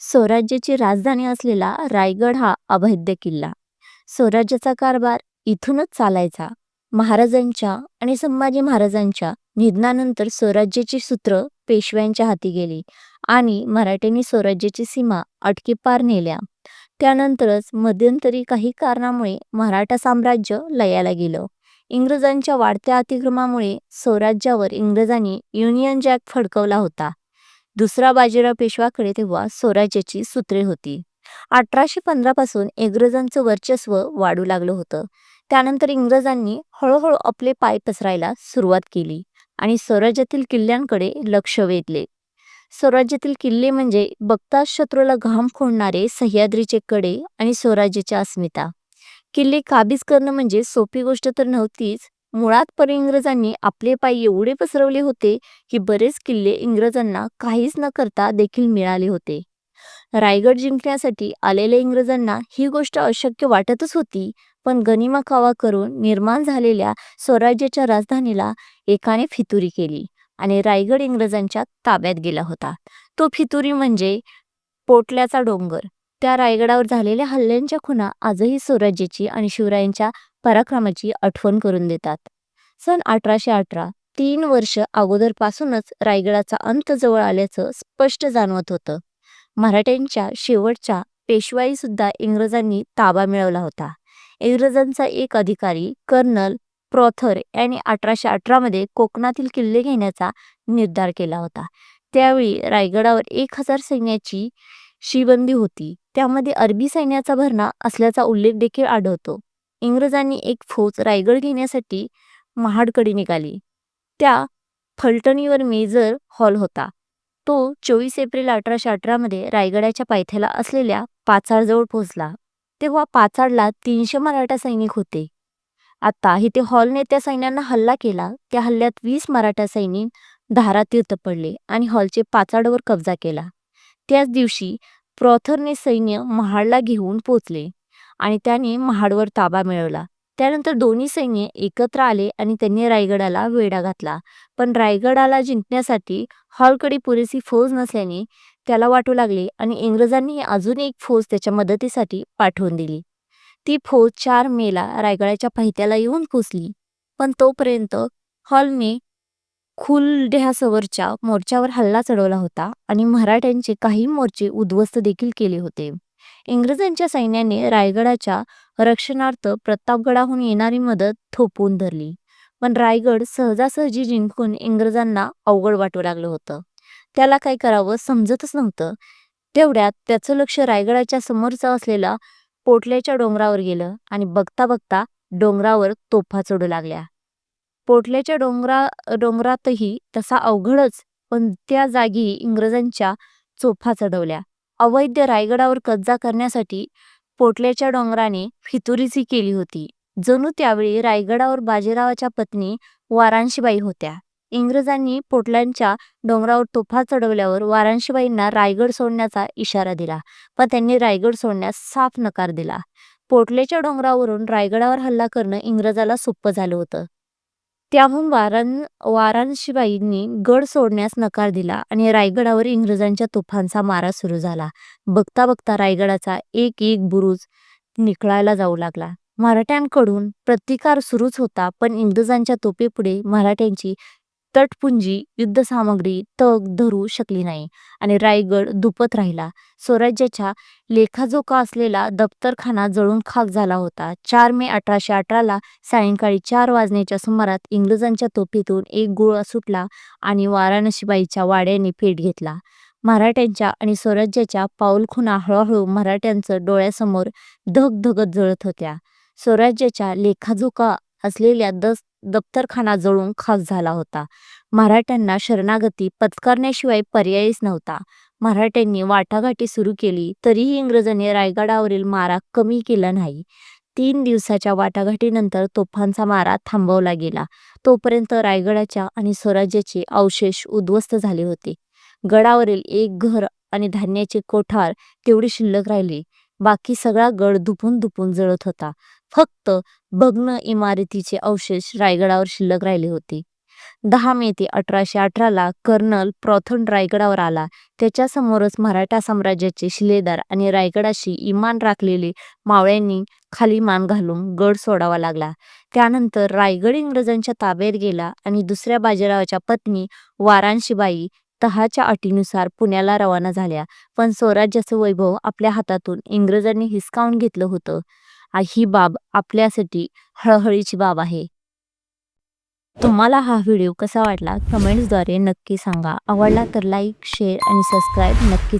स्वराज्याची राजधानी असलेला रायगड हा अभेद्य किल्ला. स्वराज्याचा कारभार इथूनच चालायचा. महाराजांच्या आणि संभाजी महाराजांच्या निधनानंतर स्वराज्याची सूत्र पेशव्यांच्या हाती गेली आणि मराठ्यांनी स्वराज्याची सीमा अटकीपार नेल्या. त्यानंतरच मध्यंतरी काही कारणामुळे मराठा साम्राज्य लयाला गेलं. इंग्रजांच्या वाढत्या अतिक्रमामुळे स्वराज्यावर इंग्रजांनी युनियन जॅक फडकवला होता. दुसरा बाजीराव पेशवाकडे तेव्हा स्वराज्याची सूत्रे होती. अठराशे पंधरा पासून इंग्रजांचं वर्चस्व वाढू लागलं होतं. त्यानंतर इंग्रजांनी हळूहळू आपले पाय पसरायला सुरुवात केली आणि स्वराज्यातील किल्ल्यांकडे लक्ष वेधले. स्वराज्यातील किल्ले म्हणजे बघताच शत्रूला घाम फोडणारे सह्याद्रीचे कडे आणि स्वराज्याच्या अस्मिता. किल्ले काबीज करणं म्हणजे सोपी गोष्ट तर नव्हतीच मुळात पर इंग्रजांनी आपले पाय एवढे पसरवले होते की बरेच किल्ले इंग्रजांना काहीच न करता देखील मिळाले होते. रायगड जिंकण्यासाठी आलेल्या इंग्रजांना ही गोष्ट अशक्य वाटतच होती पण गनिमा कावा करून निर्माण झालेल्या स्वराज्याच्या राजधानीला एकाने फितुरी केली आणि रायगड इंग्रजांच्या ताब्यात गेला होता. तो फितुरी म्हणजे पोटल्याचा डोंगर. त्या रायगडावर झालेल्या हल्ल्यांच्या खुणा आजही स्वराज्याची आणि शिवरायांच्या पराक्रमाची आठवण करून देतात. सन अठराशे अठरा तीन वर्ष अगोदरपासूनच रायगडाचा अंत जवळ आल्याचं स्पष्ट जाणवत होतं. मराठ्यांच्या शेवटच्या पेशवाई सुद्धा इंग्रजांनी ताबा मिळवला होता. इंग्रजांचा एक अधिकारी कर्नल प्रॉथर यांनी अठराशे अठरामध्ये कोकणातील किल्ले घेण्याचा निर्धार केला होता. त्यावेळी रायगडावर एक हजार सैन्याची शिबंदी होती. त्यामध्ये अरबी सैन्याचा भरणा असल्याचा उल्लेख देखील आढळतो. इंग्रजांनी एक फौज रायगड घेण्यासाठी महाडकडे निघाली. त्या फलटणीवर मेजर हॉल होता. तो चोवीस एप्रिल अठराशे अठरा मध्ये रायगडाच्या पायथ्याला असलेल्या पाचाडजवळ पोहोचला. तेव्हा पाचाडला तीनशे मराठा सैनिक होते. आता इथे हॉलने त्या सैन्यांना हल्ला केला. त्या हल्ल्यात वीस मराठा सैनिक धारातीर्थ पडले आणि हॉलचे पाचाडवर कब्जा केला. त्याच दिवशी प्रॉथरने सैन्य महाडला घेऊन पोचले आणि त्याने महाडवर ताबा मिळवला. त्यानंतर दोन्ही सैन्य एकत्र आले आणि त्यांनी रायगडाला वेढा घातला. पण रायगडाला जिंकण्यासाठी हॉलकडे पुरेशी फौज नसल्याने त्याला वाटू लागले आणि इंग्रजांनी अजून एक फौज त्याच्या मदतीसाठी पाठवून दिली. ती फौज चार मेला रायगडाच्या पायथ्याला येऊन पोचली. पण तोपर्यंत हॉलने खुलढ्यासवरच्या मोर्चावर हल्ला चढवला होता आणि मराठ्यांचे काही मोर्चे उद्ध्वस्त देखील केले होते. इंग्रजांच्या सैन्याने रायगडाच्या रक्षणार्थ प्रतापगडाहून येणारी मदत थोपवून धरली. पण रायगड सहजासहजी जिंकून इंग्रजांना अवघड वाटू लागलं होतं. त्याला काय करावं समजतच नव्हतं. तेवढ्यात त्याचं लक्ष रायगडाच्या समोरचं असलेला पोटल्याच्या डोंगरावर गेलं आणि बघता बघता डोंगरावर तोफा चढू लागल्या. पोटल्याच्या डोंगरा डोंगरातही तसा अवघडच पण त्या जागी इंग्रजांच्या चोफा चढवल्या. अवैध रायगडावर कब्जा करण्यासाठी पोटल्याच्या डोंगराने फितुरीची केली होती. जणू त्यावेळी रायगडावर बाजीरावाच्या पत्नी वारांशीबाई होत्या. इंग्रजांनी पोटल्यांच्या डोंगरावर तोफा चढवल्यावर वारांशीबाईंना रायगड सोडण्याचा इशारा दिला पण त्यांनी रायगड सोडण्यास साफ नकार दिला. पोटल्याच्या डोंगरावरून रायगडावर हल्ला करणं इंग्रजाला सोपं झालं होतं. त्याहून वाराण वाराणशीबाईंनी गड सोडण्यास नकार दिला आणि रायगडावर इंग्रजांच्या तोफांचा मारा सुरू झाला. बघता बघता रायगडाचा एक एक बुरुज निकळायला जाऊ लागला. मराठ्यांकडून प्रतिकार सुरूच होता पण इंग्रजांच्या तोफेपुढे मराठ्यांची तटपुंजी युद्धसामग्री तग धरू शकली नाही आणि रायगड दुपत राहिला. स्वराज्याच्या लेखाजोखा असलेला दप्तरखाना जळून खाक झाला होता. चार मे अठराशे अठराला सायंकाळी चार वाजण्याच्या सुमारात इंग्रजांच्या तोफीतून एक गोळा सुटला आणि वाराणसीबाईच्या वाड्याने पेट घेतला. मराठ्यांच्या आणि स्वराज्याच्या पाऊलखुणा हळूहळू मराठ्यांचं डोळ्यासमोर धगधगत जळत होत्या. स्वराज्याच्या लेखाजोखा असलेल्या दस दप्तरखाना जळून खास झाला होता. मराठ्यांना शरणागती पत्करण्याशिवाय पर्यायच नव्हता. मराठ्यांनी वाटाघाटी सुरू केली तरीही इंग्रजांनी रायगडावरील मारा कमी केला नाही. तीन दिवसाच्या वाटाघाटीनंतर तोफांचा मारा थांबवला गेला. तोपर्यंत रायगडाच्या आणि स्वराज्याचे अवशेष उद्ध्वस्त झाले होते. गडावरील एक घर आणि धान्याचे कोठार तेवढी शिल्लक राहिली. बाकी सगळा गड धुपून धुपून जळत होता. फक्त भग्न इमारतीचे अवशेष रायगडावर शिल्लक राहिले होते. दहा मे ते अठराशे अठराला कर्नल प्रॉथन रायगडावर आला. त्याच्यासमोरच मराठा साम्राज्याचे शिलेदार आणि रायगडाशी इमान राखलेले मावळ्यांनी खाली मान घालून गड सोडावा लागला. त्यानंतर रायगड इंग्रजांच्या ताब्यात गेला आणि दुसऱ्या बाजीरावाच्या पत्नी वाराणशीबाई तहाच्या अटीनुसार पुण्याला रवाना झाल्या. पण स्वराज्याचं वैभव आपल्या हातातून इंग्रजांनी हिसकावून घेतलं होतं. ही बाब आपल्यासाठी हळहळीची बाब आहे. तुम्हाला हा व्हिडिओ कसा वाटला? कमेंट्सद्वारे नक्की सांगा. आवडला तर लाईक शेअर आणि सबस्क्राईब नक्कीच